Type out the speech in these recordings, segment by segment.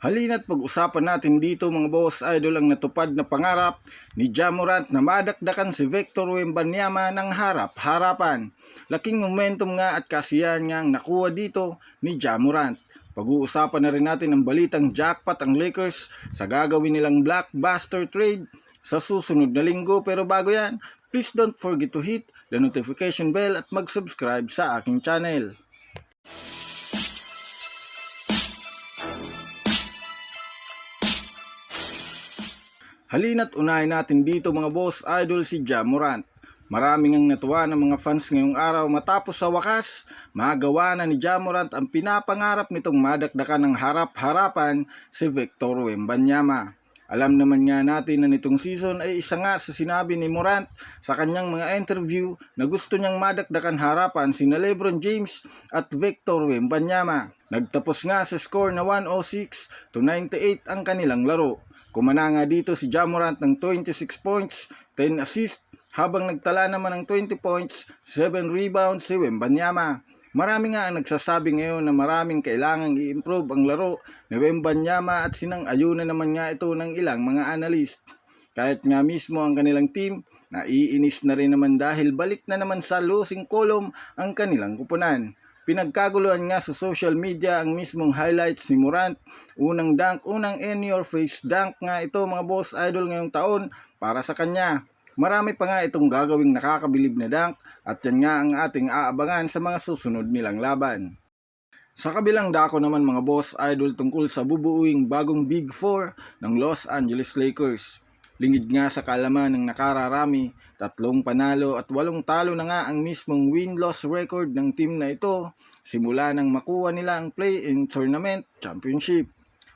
Halina't pag-usapan natin dito mga boss idol ang natupad na pangarap ni Jamorant na madakdakan si Victor Wembanyama ng harap-harapan. Laking momentum nga at kasiyahan nga ang nakuha dito ni Jamorant. Pag-uusapan na rin natin ang balitang jackpot ang Lakers sa gagawin nilang blockbuster trade sa susunod na linggo. Pero bago yan, please don't forget to hit the notification bell at mag-subscribe sa aking channel. Halina't unahin natin dito mga boss idol si Jamorant. Maraming ang natuwa ng mga fans ngayong araw matapos sa wakas, magawa na ni Jamorant ang pinapangarap nitong madakdakan ng harap-harapan si Victor Wembanyama. Alam naman nga natin na nitong season ay isa nga sa sinabi ni Morant sa kanyang mga interview na gusto niyang madakdakan harapan sina Lebron James at Victor Wembanyama. Nagtapos nga sa score na 106 to 98 ang kanilang laro. Kumana nga dito si Jamorant ng 26 points, 10 assists, habang nagtala naman ng 20 points, 7 rebounds si Wembanyama. Marami nga ang nagsasabi ngayon na maraming kailangang i-improve ang laro ni Wembanyama at sinang-ayunan naman nga ito ng ilang mga analyst. Kahit nga mismo ang kanilang team, naiinis na rin naman dahil balik na naman sa losing column ang kanilang kupunan. Pinagkaguluhan nga sa social media ang mismong highlights ni Morant. Unang dunk, unang in-your-face dunk nga ito mga boss idol ngayong taon para sa kanya. Marami pa nga itong gagawing nakakabilib na dunk at yan nga ang ating aabangan sa mga susunod nilang laban. Sa kabilang dako naman mga boss idol tungkol sa bubuuing bagong Big Four ng Los Angeles Lakers. Lingid nga sa kalaman ng nakararami, tatlong panalo at walong talo na nga ang mismong win-loss record ng team na ito simula nang makuha nila ang play-in tournament championship.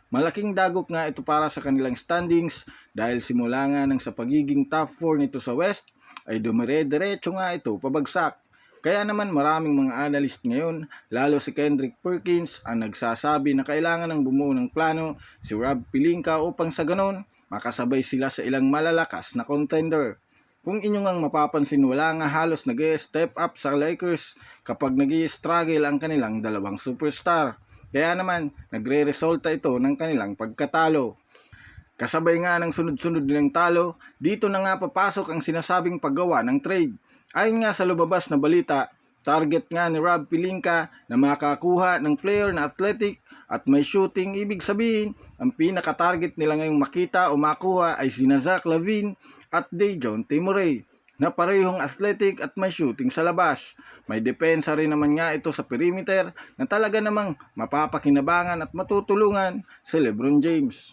Malaking dagok nga ito para sa kanilang standings dahil simula nga nang sa pagiging top 4 nito sa West ay dumire-diretso nga ito pabagsak. Kaya naman maraming mga analyst ngayon, lalo si Kendrick Perkins, ang nagsasabi na kailangan ng bumuo ng plano si Rob Pelinka upang sa ganon, makasabay sila sa ilang malalakas na contender. Kung inyong ang mapapansin, wala nga halos nag step up sa Lakers kapag nag struggle ang kanilang dalawang superstar. Kaya naman, nagre-resulta ito ng kanilang pagkatalo. Kasabay nga ng sunod-sunod nilang talo, dito na nga papasok ang sinasabing paggawa ng trade. Ayon nga sa lumabas na balita, target nga ni Rob Pelinka na makakuha ng player na athletic at may shooting. Ibig sabihin, ang pinaka-target nila ngayong makita o makuha ay sina Zach Lavine at Dejon Timurey na parehong athletic at may shooting sa labas. May depensa rin naman nga ito sa perimeter na talaga namang mapapakinabangan at matutulungan si Lebron James.